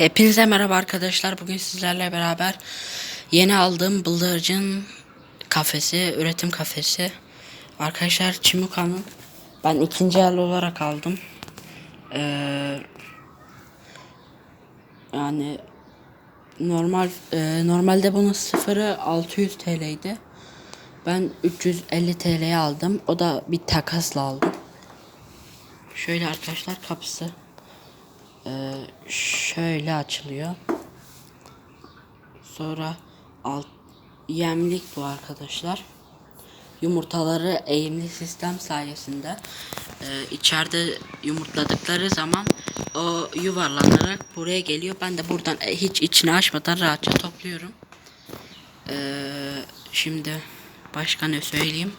Hepinize merhaba arkadaşlar. Bugün sizlerle beraber yeni aldığım bıldırcın kafesi, üretim kafesi. Arkadaşlar Çimuka'nın ben ikinci el olarak aldım. Ee, yani normal e, normalde bunun sıfırı 600 TL'ydi. Ben 350 TL'ye aldım. O da bir takasla aldım. Şöyle arkadaşlar kapısı. Ee, şöyle açılıyor. Sonra alt yemlik bu arkadaşlar. Yumurtaları eğimli sistem sayesinde e, içeride yumurtladıkları zaman o yuvarlanarak buraya geliyor. Ben de buradan e, hiç içini açmadan rahatça topluyorum. Ee, şimdi başka ne söyleyeyim?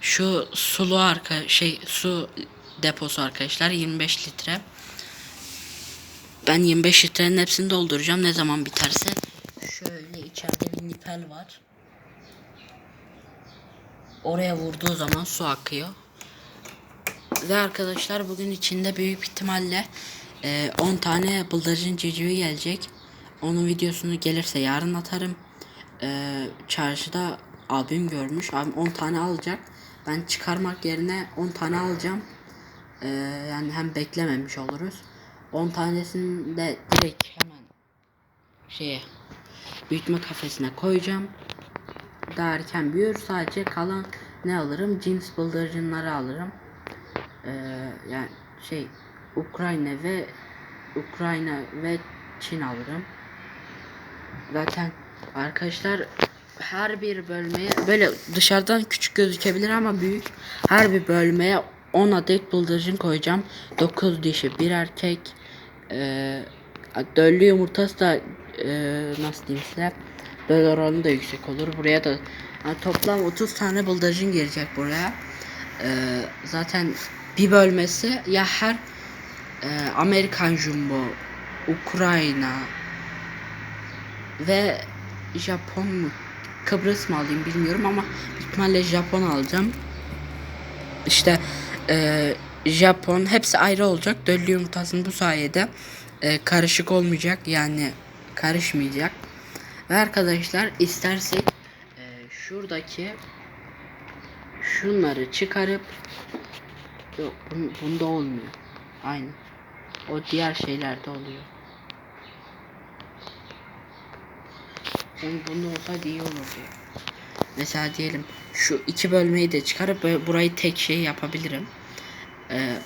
Şu sulu arka şey su deposu arkadaşlar 25 litre. Ben 25 litrenin hepsini dolduracağım ne zaman biterse. Şöyle içeride bir nipel var. Oraya vurduğu zaman su akıyor. Ve arkadaşlar bugün içinde büyük ihtimalle e, 10 tane bıldırcın civcivi gelecek. Onun videosunu gelirse yarın atarım. E, çarşıda abim görmüş. Abim 10 tane alacak. Ben çıkarmak yerine 10 tane alacağım. E, yani hem beklememiş oluruz. 10 tanesini de direkt hemen şeye büyütme kafesine koyacağım. Daha erken büyür. Sadece kalan ne alırım? Cins bıldırcınları alırım. Ee, yani şey Ukrayna ve Ukrayna ve Çin alırım. Zaten arkadaşlar her bir bölmeye böyle dışarıdan küçük gözükebilir ama büyük. Her bir bölmeye 10 adet bıldırcın koyacağım. 9 dişi, bir erkek. Ee, döllü yumurtası da e, nasıl diyeyim size? Döl oranı da yüksek olur. Buraya da yani toplam 30 tane bıldırcın girecek buraya. Ee, zaten bir bölmesi ya her e, Amerikan Jumbo, Ukrayna ve Japon mu? Kıbrıs mı alayım bilmiyorum ama ihtimalle Japon alacağım. İşte e, Japon hepsi ayrı olacak. Döllü yumurtasının bu sayede e, karışık olmayacak yani karışmayacak. Ve arkadaşlar istersek e, şuradaki şunları çıkarıp yok bun, bunda olmuyor. Aynı. O diğer şeylerde oluyor. Bunun bunda olsaydı iyi olurdu. Mesela diyelim şu iki bölmeyi de çıkarıp burayı tek şey yapabilirim. Ee,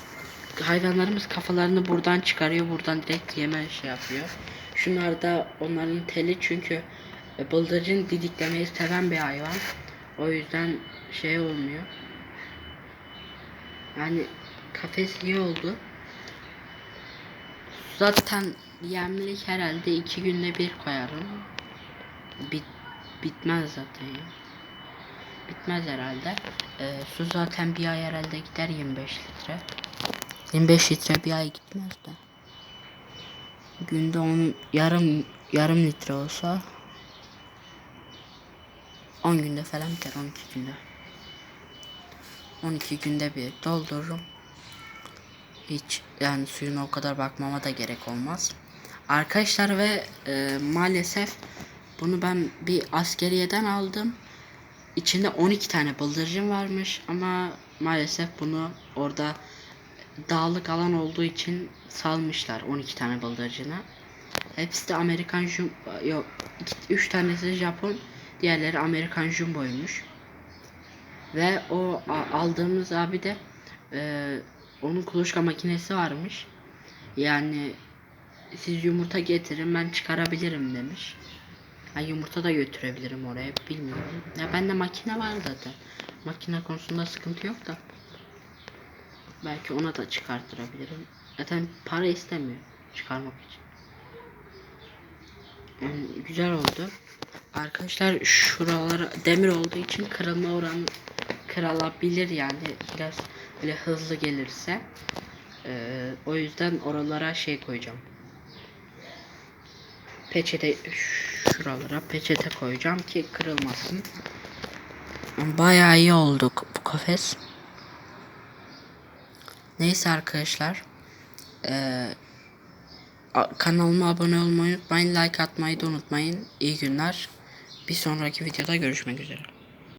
hayvanlarımız kafalarını buradan çıkarıyor. Buradan direkt yeme şey yapıyor. Şunlar da onların teli çünkü e, bıldırcın didiklemeyi seven bir hayvan. O yüzden şey olmuyor. Yani kafes iyi oldu. Zaten yemlik herhalde iki günde bir koyarım. Bit bitmez zaten ya. Bitmez herhalde. Ee, su zaten bir ay herhalde gider 25 litre. 25 litre bir ay gitmez de. Günde on yarım yarım litre olsa 10 günde falan biter 12 günde. 12 günde bir doldururum. Hiç yani suyuna o kadar bakmama da gerek olmaz. Arkadaşlar ve e, maalesef bunu ben bir askeriyeden aldım. İçinde 12 tane bıldırcın varmış ama maalesef bunu orada dağlık alan olduğu için salmışlar 12 tane bıldırcını. Hepsi de Amerikan jum yok 3 tanesi Japon, diğerleri Amerikan jumboymuş. Ve o aldığımız abi de e, onun kuluçka makinesi varmış. Yani siz yumurta getirin ben çıkarabilirim demiş. Ha, yumurta da götürebilirim oraya bilmiyorum. Ya bende makine var zaten. Makine konusunda sıkıntı yok da. Belki ona da çıkartırabilirim. Zaten para istemiyor çıkarmak için. Yani güzel oldu. Arkadaşlar şuralara demir olduğu için kırılma oranı kırılabilir yani biraz böyle hızlı gelirse. Ee, o yüzden oralara şey koyacağım. Peçete şuralara peçete koyacağım ki kırılmasın. Bayağı iyi olduk bu kafes. Neyse arkadaşlar. Ee, Kanalıma abone olmayı unutmayın. Like atmayı da unutmayın. İyi günler. Bir sonraki videoda görüşmek üzere.